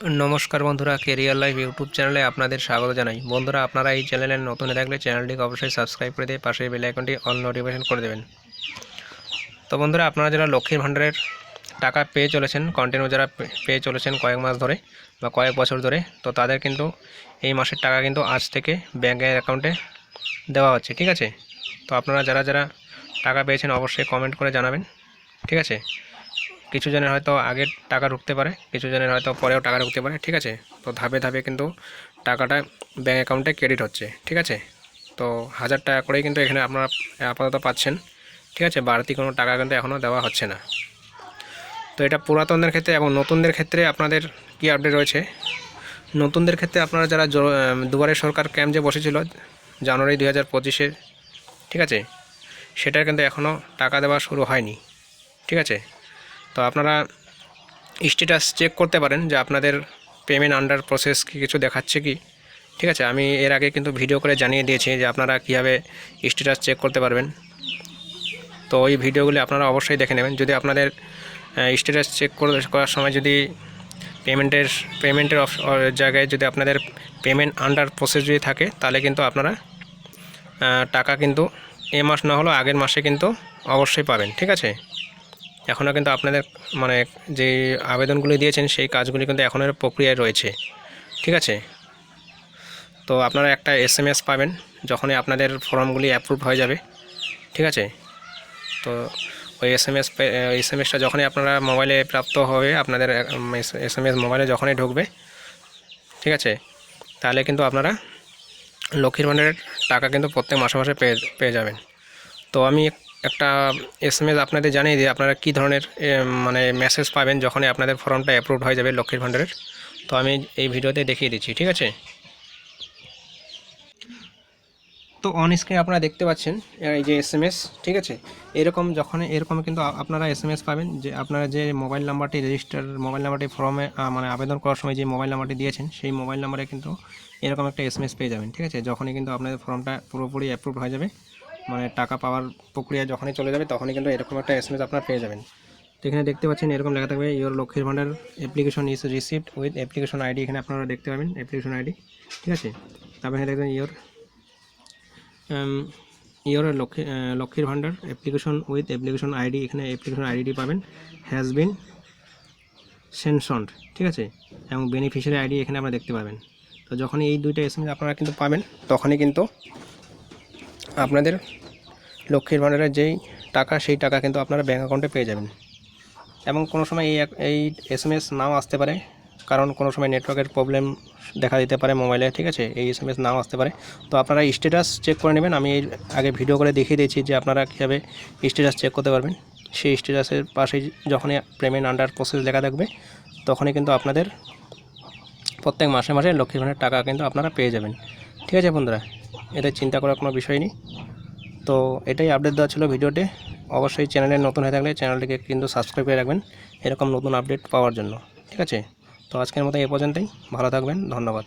নমস্কার বন্ধুরা career live YouTube চ্যানেলে আপনাদের স্বাগত জানাই। বন্ধুরা, আপনারা এই চ্যানেলে নতুন থাকলে চ্যানেলটিকে অবশ্যই সাবস্ক্রাইব করে দিয়ে পাশে বেল আইকনটি অল নোটিফিকেশন করে দেবেন। তো বন্ধুরা, আপনারা যারা লক্ষ্মীর ভাণ্ডারের টাকা পেয়ে চলেছেন কন্টিনিউ যারা পেয়ে চলেছেন কয়েক মাস ধরে বা কয়েক বছর ধরে, তো তাদের কিন্তু এই মাসের টাকা কিন্তু আজ থেকে ব্যাঙ্কের অ্যাকাউন্টে দেওয়া হচ্ছে, ঠিক আছে? তো আপনারা যারা যারা টাকা পেয়েছেন, অবশ্যই কমেন্ট করে জানাবেন, ঠিক আছে? কিছু জনের হয়তো আগের টাকা ঢুকতে পারে কিছু জনের হয়তো পরেও টাকা ঢুকতে পারে ঠিক আছে? তো ধাপে ধাপে কিন্তু টাকাটা ব্যাঙ্ক অ্যাকাউন্টে ক্রেডিট হচ্ছে ঠিক আছে? তো হাজার টাকা করেই কিন্তু এখানে আপনারা আপাতত পাচ্ছেন ঠিক আছে? বাড়তি কোনো টাকা কিন্তু এখনও দেওয়া হচ্ছে না। তো এটা পুরাতনদের ক্ষেত্রে এবং নতুনদের ক্ষেত্রে আপনাদের কি আপডেট রয়েছে? নতুনদের ক্ষেত্রে আপনারা যারা আহ, সরকার ক্যাম্প যে বসেছিল জানুয়ারি দুই হাজার পঁচিশে ঠিক আছে? সেটার কিন্তু এখনও টাকা দেওয়া শুরু হয়নি ঠিক আছে? তো আপনারা স্ট্যাটাস চেক করতে পারেন যে আপনাদের পেমেন্ট আন্ডার প্রসেস কি কিছু দেখাচ্ছে কি। ঠিক আছে? আমি এর আগে কিন্তু ভিডিও করে জানিয়ে দিয়েছি যে আপনারা কীভাবে স্ট্যাটাস চেক করতে পারবেন। তো ওই ভিডিওগুলি আপনারা অবশ্যই দেখে নেবেন। যদি আপনাদের স্ট্যাটাস চেক করার সময় যদি পেমেন্টের পেমেন্টের জায়গায় যদি আপনাদের পেমেন্ট আন্ডার প্রসেস যদি থাকে, তাহলে কিন্তু আপনারা টাকা কিন্তু এ মাস না হলেও আগের মাসে কিন্তু অবশ্যই পাবেন। ঠিক আছে? এখনও কিন্তু আপনাদের মানে যে আবেদনগুলি দিয়েছেন সেই কাজগুলি কিন্তু এখনও প্রক্রিয়ায় রয়েছে। ঠিক আছে? তো আপনারা একটা এস এম এস পাবেন যখনই আপনাদের ফর্মগুলি অ্যাপ্রুভ হয়ে যাবে। ঠিক আছে? তো ওই S M S S M এসটা যখনই আপনারা মোবাইলে প্রাপ্ত হবে, আপনাদের এস এম এস মোবাইলে যখনই ঢুকবে, ঠিক আছে? তাহলে কিন্তু আপনারা লক্ষ্মীর ভাণ্ডারের টাকা কিন্তু প্রত্যেক মাসে মাসে পেয়ে পেয়ে যাবেন। তো আমি একটা এস এম এস আপনাদের জানিয়ে দিই, আপনারা কী ধরনের মানে মেসেজ পাবেন যখনই আপনাদের ফর্মটা অ্যাপ্রুভ হয়ে যাবে লক্ষ্মীর ভাণ্ডারের। তো আমি এই ভিডিওতে দেখিয়ে দিচ্ছি, ঠিক আছে? তো অন স্ক্রিনে আপনারা দেখতে পাচ্ছেন এই যে এস এম এস ঠিক আছে? এরকম যখন এরকম কিন্তু আপনারা এস পাবেন যে আপনারা যে মোবাইল নাম্বারটি রেজিস্টার মোবাইল নাম্বারটি ফর্মে মানে আবেদন করার সময় যে মোবাইল নাম্বারটি দিয়েছেন, সেই মোবাইল নাম্বারে কিন্তু এরকম একটা এস পেয়ে যাবেন, ঠিক আছে? যখনই কিন্তু আপনাদের ফর্মটা পুরোপুরি অ্যাপ্রুভ হয়ে যাবে মানে টাকা পাওয়ার প্রক্রিয়া যখনই চলে যাবে, তখনই কিন্তু এরকম একটা এস আপনারা পেয়ে যাবেন। তো এখানে দেখতে পাচ্ছেন এরকম লেখা থাকবে your Lakshmir Bhandar application is received with application ID এখানে আপনারা দেখতে পাবেন অ্যাপ্লিকেশন আইডি ঠিক আছে? তারপরে এখানে দেখবেন your your Lakshmi Lakshmir Bhandar application with application ID এখানে অ্যাপ্লিকেশন আইডিটি পাবেন হ্যাজ বিন সেনশনড ঠিক আছে? এবং বেনিফিশিয়ারি আইডি এখানে আপনারা দেখতে পাবেন। তো যখনই এই দুইটা এস এম এস আপনারা কিন্তু পাবেন, তখনই কিন্তু আপনাদের লক্ষ্মীর ভাণ্ডারের যেই টাকা, সেই টাকা কিন্তু আপনারা ব্যাঙ্ক অ্যাকাউন্টে পেয়ে যাবেন। এবং কোনো সময় এই এই এস এম এস নাও আসতে পারে, কারণ কোনো সময় নেটওয়ার্কের প্রবলেম দেখা দিতে পারে মোবাইলে ঠিক আছে? এই এস এম এস নাও আসতে পারে। তো আপনারা স্ট্যাটাস চেক করে নেবেন। আমি এর আগে ভিডিও করে দেখিয়ে দিয়েছি যে আপনারা কীভাবে স্ট্যাটাস চেক করতে পারবেন। সেই স্ট্যাটাসের পাশে যখনই পেমেন্ট আন্ডার প্রসেস লেখা থাকবে, তখনই কিন্তু আপনাদের প্রত্যেক মাসে মাসে লক্ষ্মীর ভাণ্ডার টাকা কিন্তু আপনারা পেয়ে যাবেন। ঠিক আছে বন্ধুরা? এটা চিন্তা করার কোনো বিষয় নেই। তো এটাই আপডেট দেওয়া ছিল ভিডিওতে। অবশ্যই চ্যানেলে নতুন হয়ে থাকলে চ্যানেলটিকে কিন্তু সাবস্ক্রাইব করে রাখবেন, এরকম নতুন আপডেট পাওয়ার জন্য। ঠিক আছে? তো আজকের মতো এ পর্যন্তই। ভালো থাকবেন। ধন্যবাদ।